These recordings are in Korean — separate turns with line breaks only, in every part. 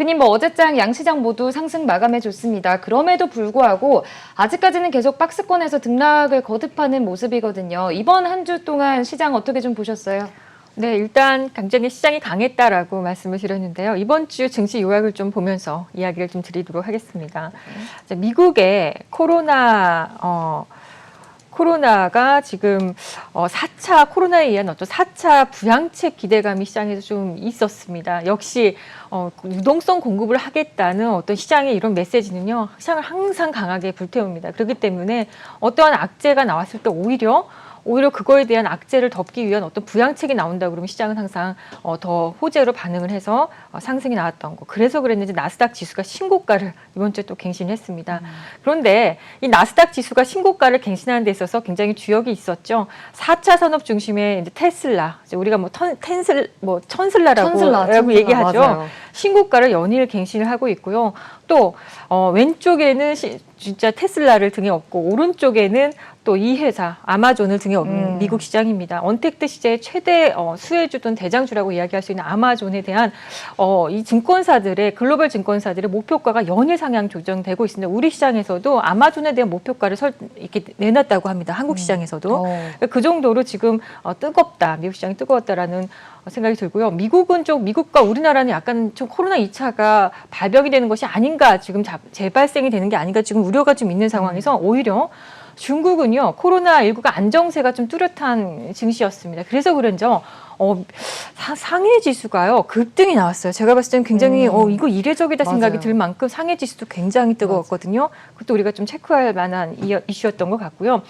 대표님 뭐 어제장 양시장 모두 상승 마감해 줬습니다. 그럼에도 불구하고 아직까지는 계속 박스권에서 등락을 거듭하는 모습이거든요. 이번 한 주 동안 시장 어떻게 좀 보셨어요?
네, 일단 굉장히 시장이 강했다라고 말씀을 드렸는데요. 이번 주 증시 요약을 좀 보면서 이야기를 좀 드리도록 하겠습니다. 자, 미국의 코로나 어 코로나가 지금 어 4차 코로나에 의한 어떤 4차 부양책 기대감이 시장에서 좀 있었습니다. 역시 어 유동성 공급을 하겠다는 어떤 시장의 이런 메시지는요. 시장을 항상 강하게 불태웁니다. 그렇기 때문에 어떠한 악재가 나왔을 때 오히려 오히려 그거에 대한 악재를 덮기 위한 어떤 부양책이 나온다 그러면 시장은 항상 어, 더 호재로 반응을 해서 어, 상승이 나왔던 거. 그래서 그랬는지 나스닥 지수가 신고가를 이번 주에 또 갱신했습니다. 그런데 이 나스닥 지수가 신고가를 갱신하는 데 있어서 굉장히 주역이 있었죠. 4차 산업 중심의 이제 테슬라, 이제 우리가 뭐 텐, 텐슬, 뭐 천슬라라고
천슬라, 천슬라,
얘기하죠.
맞아요.
신고가를 연일 갱신을 하고 있고요. 또 어, 왼쪽에는 시- 진짜 테슬라를 등에 업고 오른쪽에는 또 이 회사 아마존을 등에 업는
음.
미국 시장입니다. 언택트 시대의 최대 어, 수혜주든 대장주라고 이야기할 수 있는 아마존에 대한 어, 이 증권사들의 글로벌 증권사들의 목표가가 연일 상향 조정되고 있습니다. 우리 시장에서도 아마존에 대한 목표가를 설, 이렇게 내놨다고 합니다. 한국 시장에서도
어.
그 정도로 지금 어, 뜨겁다, 미국 시장이 뜨거웠다라는 어, 생각이 들고요. 미국은 좀 미국과 우리나라는 약간 좀 코로나 2차가 발병이 되는 것이 아닌가, 지금 자- 재발생이 되는 게 아닌가 지금 우려가 좀 있는 상황에서 오히려 중국은요 코로나 19가 안정세가 좀 뚜렷한 증시였습니다. 그래서 그런죠. 어, 사- 상해 지수가요 급등이 나왔어요. 제가 봤을 때는 굉장히
음.
어, 이거 이례적이다 생각이
맞아요.
들 만큼 상해 지수도 굉장히 뜨거웠거든요. 그것도 우리가 좀 체크할 만한 이- 이슈였던 것 같고요.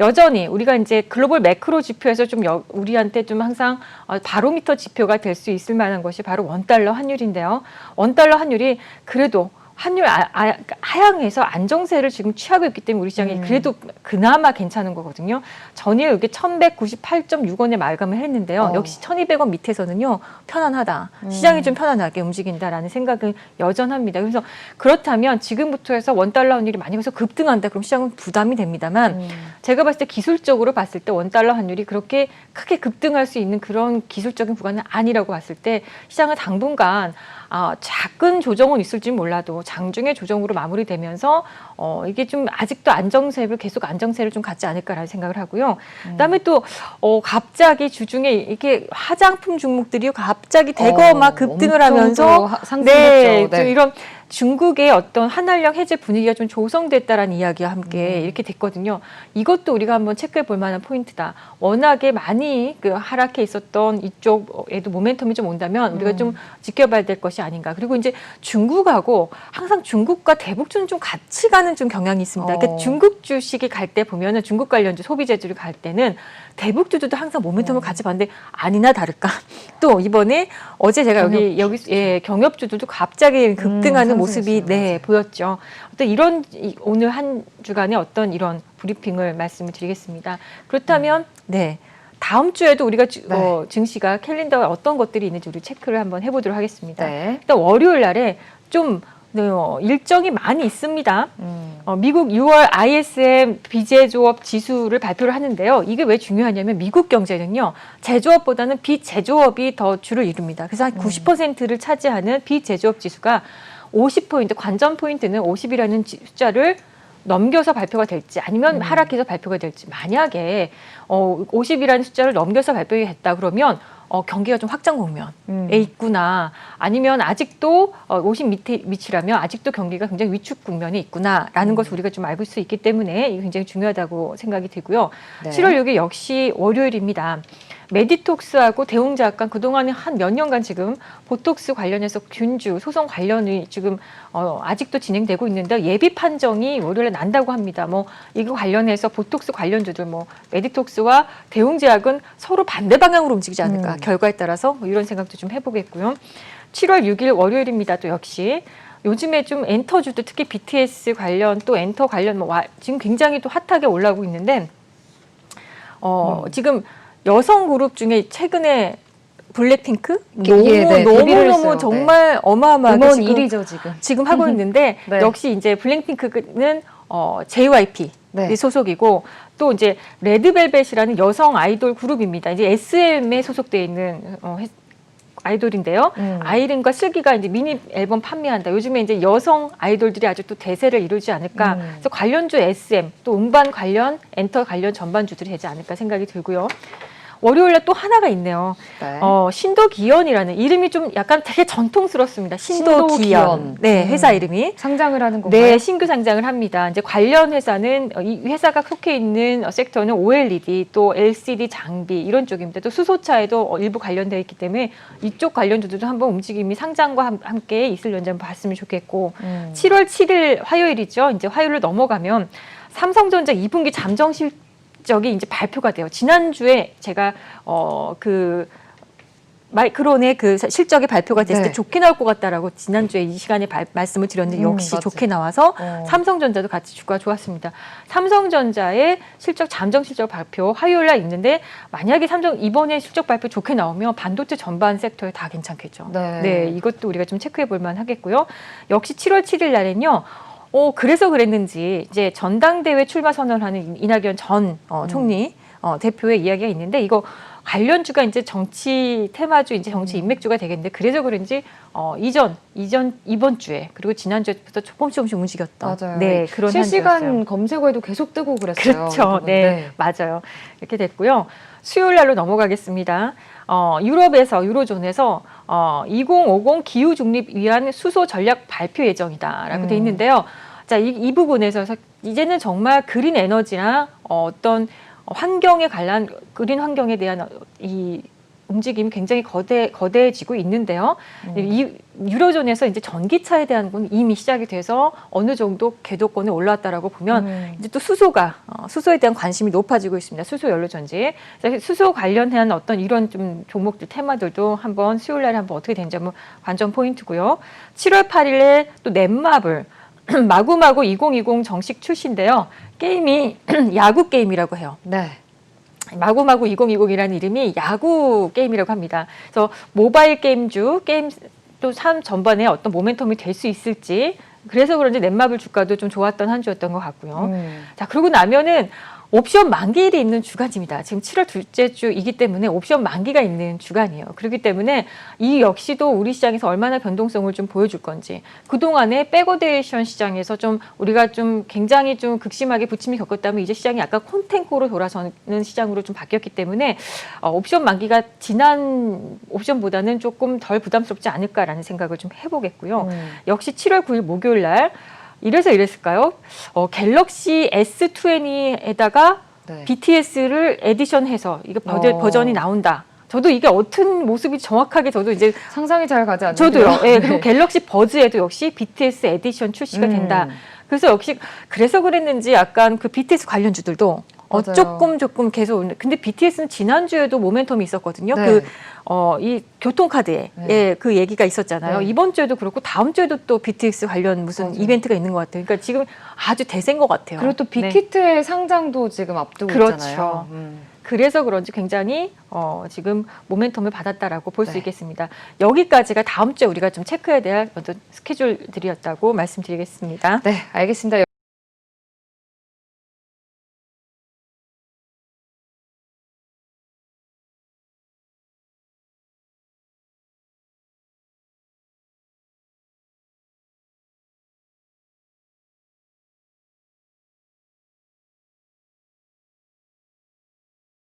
여전히 우리가 이제 글로벌 매크로 지표에서 좀 여- 우리한테 좀 항상 어, 바로미터 지표가 될 수 있을 만한 것이 바로 원달러 환율인데요. 원달러 환율이 그래도 환율 아, 아, 하향해서 안정세를 지금 취하고 있기 때문에 우리 시장이
음.
그래도 그나마 괜찮은 거거든요. 전일 이게 1198.6원에 마감을 했는데요.
어.
역시 1200원 밑에서는요, 편안하다.
음.
시장이 좀 편안하게 움직인다라는 생각은 여전합니다. 그래서 그렇다면 지금부터 해서 원달러 환율이 많이 해서 급등한다. 그럼 시장은 부담이 됩니다만
음.
제가 봤을 때 기술적으로 봤을 때 원달러 환율이 그렇게 크게 급등할 수 있는 그런 기술적인 구간은 아니라고 봤을 때 시장은 당분간 아, 작은 조정은 있을지 몰라도 장중의 조정으로 마무리되면서 어, 이게 좀 아직도 안정세를 계속 안정세를 좀 갖지 않을까라는 생각을 하고요. 그다음에 또 어, 갑자기 주중에 이게 화장품 종목들이 갑자기 대거
어,
막 급등을 하면서
또 하- 상승했죠.
네, 좀
네.
이런 중국의 어떤 한한령 해제 분위기가 좀 조성됐다라는 이야기와 함께
음.
이렇게 됐거든요. 이것도 우리가 한번 체크해 볼 만한 포인트다. 워낙에 많이 그 하락해 있었던 이쪽에도 모멘텀이 좀 온다면 우리가
음.
좀 지켜봐야 될 것이 아닌가. 그리고 이제 중국하고 항상 중국과 대북주는 좀 같이 가는 좀 경향이 있습니다.
어.
그러니까 중국 주식이 갈 때 보면은 중국 관련주 소비재들이 갈 때는 대북주도 항상 모멘텀을
음.
같이 봤는데 아니나 다를까. 또 이번에 어제 제가 여기 여기 예, 경협주들도 갑자기 급등하는
음,
모습이. 네 보였죠. 어떤 이런 이- 오늘 한 주간의 어떤 이런 브리핑을 말씀을 드리겠습니다. 그렇다면 네. 다음 주에도 우리가 주-
음. 네.
어, 증시가 캘린더에 어떤 것들이 있는지 우리 체크를 한번 해보도록 하겠습니다.
네.
일단 월요일 날에 좀 네, 어, 일정이 많이 있습니다.
음.
어, 미국 6월 ISM 비제조업 지수를 발표를 하는데요. 이게 왜 중요하냐면 미국 경제는요, 제조업보다는 비제조업이 더 주를 이룹니다. 그래서 한 90%를 차지하는 비제조업 지수가 50포인트, 관전 포인트는 50이라는 숫자를 넘겨서 발표가 될지 아니면
음.
하락해서 발표가 될지 만약에 어, 50이라는 숫자를 넘겨서 발표했다 그러면 어, 경기가 좀 확장 국면에
음.
있구나 아니면 아직도 어, 50 밑에 위치라면 아직도 경기가 굉장히 위축 국면에 있구나라는
음.
것을 우리가 좀 알고 수 있기 때문에 이게 굉장히 중요하다고 생각이 들고요.
네.
7월 6일 역시 월요일입니다. 메디톡스하고 대웅제약관 그동안에 한 몇 년간 지금 보톡스 관련해서 균주 소송 관련이 지금 어, 아직도 진행되고 있는데 예비 판정이 월요일에 난다고 합니다. 뭐 이거 관련해서 보톡스 관련주들 뭐 메디톡스와 대웅제약은 서로 반대 방향으로 움직이지 않을까
음.
결과에 따라서 뭐 이런 생각도 좀 해보겠고요. 7월 6일 월요일입니다. 또 역시 요즘에 좀 엔터주도 특히 BTS 관련 또 엔터 관련 뭐 와- 지금 굉장히 또 핫하게 올라오고 있는데 어
음.
지금 여성 그룹 중에 최근에 블랙핑크
게-
너무
예, 네,
너무
데뷔를
너무
했어요.
정말 어마어마하게
음원
지금
1위죠 지금.
지금 하고 있는데
네.
역시 이제 블랙핑크는 어, JYP
네.
소속이고 또 이제 레드벨벳이라는 여성 아이돌 그룹입니다. 이제 SM에 소속돼 있는 어, 해- 아이돌인데요.
음.
아이린과 슬기가 이제 미니 앨범 판매한다. 요즘에 이제 여성 아이돌들이 아주 또 대세를 이루지 않을까.
음.
그래서 관련주 SM 또 음반 관련 엔터 관련 전반주들이 되지 않을까 생각이 들고요. 월요일에 또 하나가 있네요.
네.
어, 신도기현이라는 이름이 좀 약간 되게 전통스럽습니다. 신도기현.
신도기현.
네,
음.
회사 이름이.
상장을 하는 건가요?
네, 신규 상장을 합니다. 이제 관련 회사는 어, 이 회사가 속해 있는 어, 섹터는 OLED, 또 LCD 장비 이런 쪽입니다. 또 수소차에도 어, 일부 관련되어 있기 때문에 이쪽 관련주들도 한번 움직임이 상장과 함- 함께 있을런지 한번 봤으면 좋겠고
음.
7월 7일 화요일이죠. 이제 화요일로 넘어가면 삼성전자 2분기 잠정 실 적이 이제 발표가 돼요. 지난주에 제가 어그 마이크론의 그 실적이 발표가 됐을
네.
때 좋게 나올 것 같다라고 지난주에 이 시간에 발- 말씀을 드렸는데
음,
역시
맞아요.
좋게 나와서
어.
삼성전자도 같이 주가 좋았습니다. 삼성전자의 실적 잠정 실적 발표 화요일 날 있는데 만약에 삼성 이번에 실적 발표 좋게 나오면 반도체 전반 섹터에 다 괜찮겠죠.
네.
이것도 우리가 좀 체크해 볼 만 하겠고요. 역시 7월 7일 날엔요. 어, 그래서 그랬는지 이제 전당대회 출마 선언하는 이낙연 전 어,
음.
총리 어, 대표의 이야기가 있는데 이거 관련주가 이제 정치 테마주 이제 정치
음.
인맥주가 되겠는데 그래서 그런지 어, 이전 이전 이번 주에 그리고 지난주에부터 조금씩 조금씩 움직였던
맞아요.
네 그런
실시간. 검색어에도 계속 뜨고 그랬어요.
그렇죠.
이 부분.
네, 맞아요. 이렇게 됐고요. 수요일 날로 넘어가겠습니다. 어, 유럽에서 유로존에서 어, 2050 기후 중립 위한 수소 전략 발표 예정이다라고 돼
음.
있는데요. 자, 이, 이 부분에서 이제는 정말 그린 에너지나 어, 어떤 환경에 관한 그린 환경에 대한 이 움직임이 굉장히 거대 거대해지고 있는데요.
음.
이 유로존에서 이제 전기차에 대한 건 이미 시작이 돼서 어느 정도 궤도권에 올라왔다라고 보면
음.
이제 또 수소가 어, 수소에 대한 관심이 높아지고 있습니다. 수소 연료 전지. 수소 관련한 어떤 이런 좀 종목들 테마들도 한번 수요일 날에 한번 어떻게 되는지 한번 관전 포인트고요. 7월 8일에 또 넷마블 마구마구 2020 정식 출시인데요. 게임이 야구 게임이라고 해요.
네.
마구마구 2020이라는 이름이 야구 게임이라고 합니다. 그래서 모바일 게임주 게임 또 삶 전반에 어떤 모멘텀이 될 수 있을지 그래서 그런지 넷마블 주가도 좀 좋았던 한 주였던 것 같고요.
음.
자 그러고 나면은 옵션 만기일이 있는 주간입니다. 지금 7월 둘째 주이기 때문에 옵션 만기가 있는 주간이에요. 그렇기 때문에 이 역시도 우리 시장에서 얼마나 변동성을 좀 보여줄 건지 그동안에 백어데이션 시장에서 좀 우리가 좀 굉장히 좀 극심하게 부침이 겪었다면 이제 시장이 약간 콘텐코로 돌아서는 시장으로 좀 바뀌었기 때문에 어, 옵션 만기가 지난 옵션보다는 조금 덜 부담스럽지 않을까라는 생각을 좀 해보겠고요.
음.
역시 7월 9일 목요일 날 이래서 이랬을까요? 어, 갤럭시 S20에다가
네.
BTS를 에디션해서 이거 버전,
어.
버전이 나온다. 저도 이게 어떤 모습이 정확하게 저도 이제
상상이 잘 가지 않는요
저도요. 예, 그리고 갤럭시 버즈에도 역시 BTS 에디션 출시가
음.
된다. 그래서 역시 그래서 그랬는지 약간 그 BTS 관련주들도 어,
맞아요.
조금 조금 계속 근데 BTS는 지난주에도 모멘텀이 있었거든요.
네.
그 어, 이 교통카드에
네.
예, 그 얘기가 있었잖아요.
네.
이번 주에도 그렇고 다음 주에도 또 BTS 관련 무슨
맞아요.
이벤트가 있는 것 같아요. 그러니까 지금 아주 대세인 것 같아요.
그리고 또
네.
빅히트의 상장도 지금 앞두고
그렇죠.
있잖아요. 음.
그래서 그런지 굉장히 어, 지금 모멘텀을 받았다라고 볼수
네.
있겠습니다. 여기까지가 다음 주에 우리가 좀 체크해야 될 어떤 스케줄들이었다고 말씀드리겠습니다.
네, 알겠습니다.